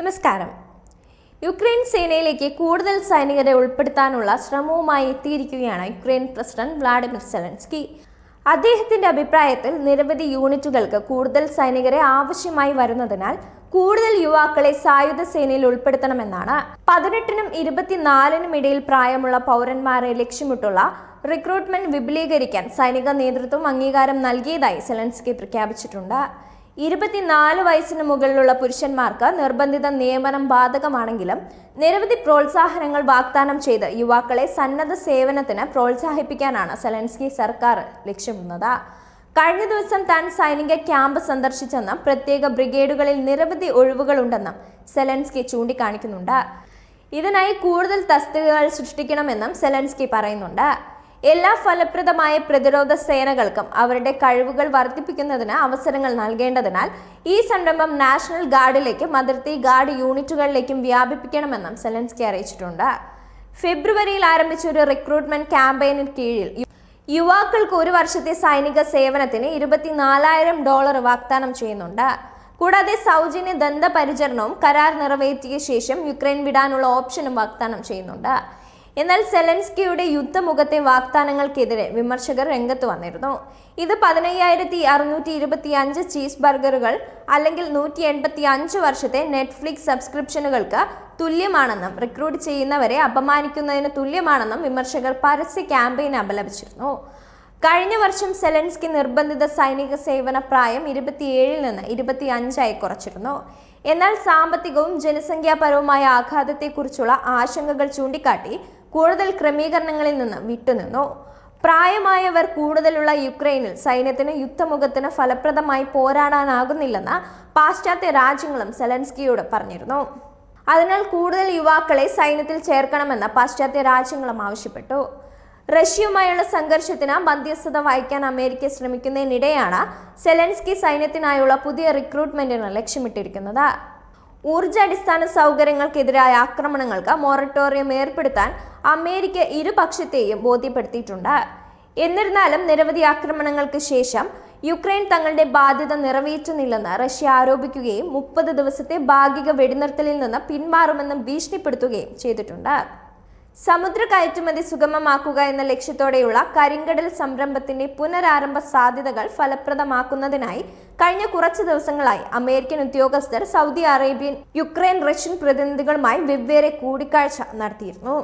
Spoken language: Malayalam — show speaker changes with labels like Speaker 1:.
Speaker 1: നമസ്കാരം. യുക്രൈൻ സേനയിലേക്ക് കൂടുതൽ സൈനികരെ ഉൾപ്പെടുത്താനുള്ള ശ്രമവുമായി എത്തിയിരിക്കുകയാണ് യുക്രൈൻ പ്രസിഡന്റ് വ്ളാഡിമിർ സെലൻസ്കി. അദ്ദേഹത്തിന്റെ അഭിപ്രായത്തിൽ നിരവധി യൂണിറ്റുകൾക്ക് കൂടുതൽ സൈനികരെ ആവശ്യമായി വരുന്നതിനാൽ കൂടുതൽ യുവാക്കളെ സായുധ സേനയിൽ ഉൾപ്പെടുത്തണമെന്നാണ്. പതിനെട്ടിനും ഇരുപത്തിനാലിനും ഇടയിൽ പ്രായമുള്ള പൗരന്മാരെ ലക്ഷ്യമിട്ടുള്ള റിക്രൂട്ട്മെന്റ് വിപുലീകരിക്കാൻ സൈനിക നേതൃത്വം അംഗീകാരം നൽകിയതായി സെലൻസ്കി പ്രഖ്യാപിച്ചിട്ടുണ്ട്. ഇരുപത്തിനാല് വയസ്സിന് മുകളിലുള്ള പുരുഷന്മാർക്ക് നിർബന്ധിത നിയമനം ബാധകമാണെങ്കിലും നിരവധി പ്രോത്സാഹനങ്ങൾ വാഗ്ദാനം ചെയ്ത് യുവാക്കളെ സന്നദ്ധ സേവനത്തിന് പ്രോത്സാഹിപ്പിക്കാനാണ് സെലൻസ്കി സർക്കാർ ലക്ഷ്യമിടുന്നത്. കഴിഞ്ഞ ദിവസം താൻ സൈനിക ക്യാമ്പ് സന്ദർശിച്ചെന്നും പ്രത്യേക ബ്രിഗേഡുകളിൽ നിരവധി ഒഴിവുകളുണ്ടെന്നും സെലൻസ്കി ചൂണ്ടിക്കാണിക്കുന്നുണ്ട്. ഇതിനായി കൂടുതൽ തസ്തികകൾ സൃഷ്ടിക്കണമെന്നും സെലൻസ്കി പറയുന്നുണ്ട്. എല്ലാ ഫലപ്രദമായ പ്രതിരോധ സേനകൾക്കും അവരുടെ കഴിവുകൾ വർദ്ധിപ്പിക്കുന്നതിന് അവസരങ്ങൾ നൽകേണ്ടതിനാൽ ഈ സംരംഭം നാഷണൽ ഗാർഡിലേക്കും അതിർത്തി ഗാർഡ് യൂണിറ്റുകളിലേക്കും വ്യാപിപ്പിക്കണമെന്നും സെലൻസ്കി അറിയിച്ചിട്ടുണ്ട്. ഫെബ്രുവരിയിൽ ആരംഭിച്ച ഒരു റിക്രൂട്ട്മെന്റ് ക്യാമ്പയിന് കീഴിൽ യുവാക്കൾക്ക് ഒരു വർഷത്തെ സൈനിക സേവനത്തിന് ഇരുപത്തിനാലായിരം ഡോളർ വാഗ്ദാനം ചെയ്യുന്നുണ്ട്. കൂടാതെ സൗജന്യ ദന്തപരിചരണവും കരാർ നിറവേറ്റിയ ശേഷം യുക്രൈൻ വിടാനുള്ള ഓപ്ഷനും വാഗ്ദാനം ചെയ്യുന്നുണ്ട്. എന്നാൽ സെലൻസ്കിയുടെ യുദ്ധമുഖത്തെ വാഗ്ദാനങ്ങൾക്കെതിരെ വിമർശകർ രംഗത്ത് വന്നിരുന്നു. ഇത് പതിനയ്യായിരത്തി അറുന്നൂറ്റി ഇരുപത്തി അഞ്ച് ചീസ് ബർഗറുകൾ അല്ലെങ്കിൽ നൂറ്റി എൺപത്തി അഞ്ച് വർഷത്തെ നെറ്റ്ഫ്ലിക്സ് സബ്സ്ക്രിപ്ഷനുകൾക്ക് തുല്യമാണെന്നും റിക്രൂട്ട് ചെയ്യുന്നവരെ അപമാനിക്കുന്നതിന് തുല്യമാണെന്നും വിമർശകർ പരസ്യ ക്യാമ്പയിൻ അപലപിച്ചിരുന്നു. കഴിഞ്ഞ വർഷം സെലൻസ്കി നിർബന്ധിത സൈനിക സേവന പ്രായം ഇരുപത്തിയേഴിൽ നിന്ന് ഇരുപത്തി അഞ്ചായി കുറച്ചിരുന്നു. എന്നാൽ സാമ്പത്തികവും ജനസംഖ്യാപരവുമായ ആഘാതത്തെക്കുറിച്ചുള്ള ആശങ്കകൾ ചൂണ്ടിക്കാട്ടി കൂടുതൽ ക്രമീകരണങ്ങളിൽ നിന്ന് വിട്ടുനിന്നു. പ്രായമായവർ കൂടുതലുള്ള യുക്രൈനിൽ സൈന്യത്തിന് യുദ്ധമുഖത്തിന് ഫലപ്രദമായി പോരാടാനാകുന്നില്ലെന്ന് പാശ്ചാത്യ രാജ്യങ്ങളും സെലൻസ്കിയോട് പറഞ്ഞിരുന്നു. അതിനാൽ കൂടുതൽ യുവാക്കളെ സൈന്യത്തിൽ ചേർക്കണമെന്ന് പാശ്ചാത്യ രാജ്യങ്ങളും ആവശ്യപ്പെട്ടു. റഷ്യയുമായുള്ള സംഘർഷത്തിന് മധ്യസ്ഥത വഹിക്കാൻ അമേരിക്ക ശ്രമിക്കുന്നതിനിടെയാണ് സെലൻസ്കി സൈന്യത്തിനായുള്ള പുതിയ റിക്രൂട്ട്മെന്റിന് ലക്ഷ്യമിട്ടിരിക്കുന്നത്. ഊർജാടിസ്ഥാന സൗകര്യങ്ങൾക്കെതിരായ ആക്രമണങ്ങൾക്ക് മൊറട്ടോറിയം ഏർപ്പെടുത്താൻ അമേരിക്ക ഇരുപക്ഷത്തെയും ബോധ്യപ്പെടുത്തിയിട്ടുണ്ട്. എന്നിരുന്നാലും നിരവധി ആക്രമണങ്ങൾക്ക് ശേഷം യുക്രൈൻ തങ്ങളുടെ ബാധ്യത നിറവേറ്റുന്നില്ലെന്ന് റഷ്യ ആരോപിക്കുകയും മുപ്പത് ദിവസത്തെ ഭാഗിക വെടിനിർത്തലിൽ നിന്ന് പിന്മാറുമെന്നും ഭീഷണിപ്പെടുത്തുകയും ചെയ്തിട്ടുണ്ട്. സമുദ്ര കയറ്റുമതി സുഗമമാക്കുക എന്ന ലക്ഷ്യത്തോടെയുള്ള കരിങ്കടൽ സംരംഭത്തിന്റെ പുനരാരംഭ സാധ്യതകൾ ഫലപ്രദമാക്കുന്നതിനായി കഴിഞ്ഞ കുറച്ച് ദിവസങ്ങളായി അമേരിക്കൻ ഉദ്യോഗസ്ഥർ സൗദി അറേബ്യൻ യുക്രൈൻ റഷ്യൻ പ്രതിനിധികളുമായി വെവ്വേറെ കൂടിക്കാഴ്ച നടത്തിയിരുന്നു.